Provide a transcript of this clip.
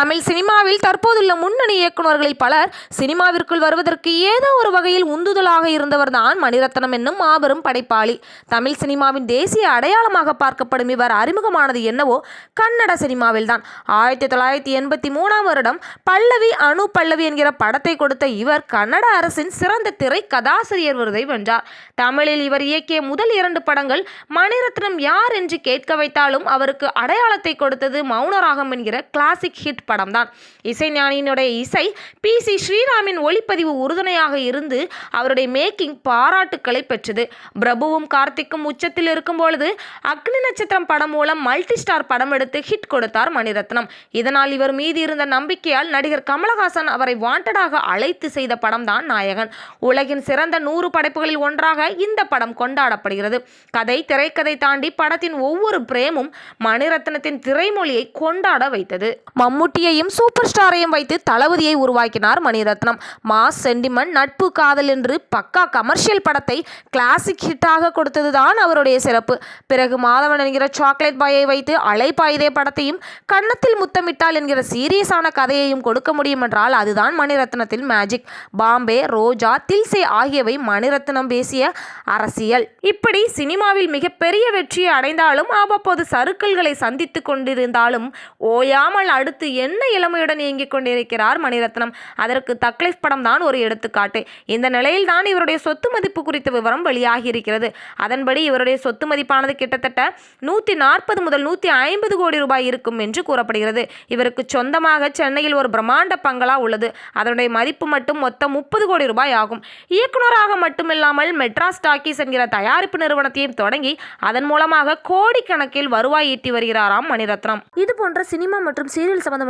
தமிழ் சினிமாவில் தற்போதுள்ள முன்னணி இயக்குனர்களில் பலர் சினிமாவிற்குள் வருவதற்கு ஏதோ ஒரு வகையில் உந்துதலாக இருந்தவர்தான் மணிரத்னம் என்னும் மாபெரும் படைப்பாளி. தமிழ் சினிமாவின் தேசிய அடையாளமாக பார்க்கப்படும் இவர் அறிமுகமானது என்னவோ கன்னட சினிமாவில்தான் ஆயிரத்தி தொள்ளாயிரத்தி எண்பத்தி மூணாம் வருடம் பல்லவி அணு பல்லவி என்கிற படத்தை கொடுத்த இவர் கன்னட அரசின் சிறந்த திரை கதாசிரியர் விருதை வென்றார். தமிழில் இவர் இயக்கிய முதல் இரண்டு படங்கள் மணிரத்னம் யார் என்று கேட்க வைத்தாலும் அவருக்கு அடையாளத்தை கொடுத்தது மௌனராகம் என்கிற கிளாசிக் ஹிட் படம்தான். இசைஞானியினுடைய இசை பி. சி. ஸ்ரீராமின் ஒளிப்பதிவு உறுதுணையாக இருந்து அவருடைய மேக்கிங் பாராட்டுக்களை பெற்றது. பிரபுவும் கார்த்திக்கும் உச்சத்தில் இருக்கும் பொழுது அக்னி நட்சத்திரம் படம் மூலம் மல்டி ஸ்டார் படம் எடுத்து ஹிட் கொடுத்தார் மணிரத்னம். இதனால் இவர் மீது இருந்த நம்பிக்கையால் நடிகர் கமலஹாசன் அவரை வாண்டடாக அழைத்து செய்த படம் தான் நாயகன். உலகின் சிறந்த நூறு படைப்புகளில் ஒன்றாக இந்த படம் கொண்டாடப்படுகிறது. கதை திரைக்கதை தாண்டி படத்தின் ஒவ்வொரு பிரேமும் மணிரத்னத்தின் திரைமொழியை கொண்டாட வைத்தது. மம்முட்டி மம்முட்டியையும் சூப்பர் ஸ்டாரையும் வைத்து தளபதியை உருவாக்கினார் மணிரத்னம். மாஸ் சென்டிமெண்ட் நட்பு காதல் என்று பக்கா கமர்ஷியல் படத்தை கிளாசிக் ஹிட்டாக கொடுத்ததுதான் அவருடைய சிறப்பு. பிறகு மாதவன் என்கிற சாக்லேட் பாயை வைத்து அலைப்பாயுதே படத்தையும் கன்னத்தில் முத்தமிட்டால் என்கிற சீரியஸான கதையையும் கொடுக்க முடியும் என்றால் அதுதான் மணிரத்னத்தின் மேஜிக் பாம்பே ரோஜா தில்சே ஆகியவை மணிரத்னம் பேசிய அரசியல். இப்படி சினிமாவில் மிகப்பெரிய வெற்றியை அடைந்தாலும் அவ்வப்போது சறுக்கல்களை சந்தித்து கொண்டிருந்தாலும் ஓயாமல் அடுத்து என்ன இளமையுடன் இயங்கிக் கொண்டிருக்கிறார் மணிரத்னம்? அதற்கு தக்லைஃப் படம் தான் ஒரு எடுத்துக்காட்டு. இந்த நிலையில் தான் இவருடைய சொத்து மதிப்பு குறித்த விவரம் வெளியாகி இருக்கிறது அதன்படி இவருடைய சொத்து மதிப்பானது கிட்டத்தட்ட நூற்றி நாற்பது முதல் நூற்றி ஐம்பது கோடி ரூபாய் இருக்கும் என்று கூறப்படுகிறது. இவருக்கு சொந்தமாக சென்னையில் ஒரு பிரம்மாண்ட பங்களா உள்ளது. அதனுடைய மதிப்பு மட்டும் மொத்தம் முப்பது கோடி ரூபாய் ஆகும். இயக்குனராக மட்டுமில்லாமல் மெட்ராஸ் டாக்கீஸ் என்கிற தயாரிப்பு நிறுவனத்தையும் தொடங்கி அதன் மூலமாக கோடிக்கணக்கில் வருவாய் ஈட்டி வருகிறாராம் மணிரத்னம். இது போன்ற சினிமா மற்றும் சீரியல் சம்பந்தமான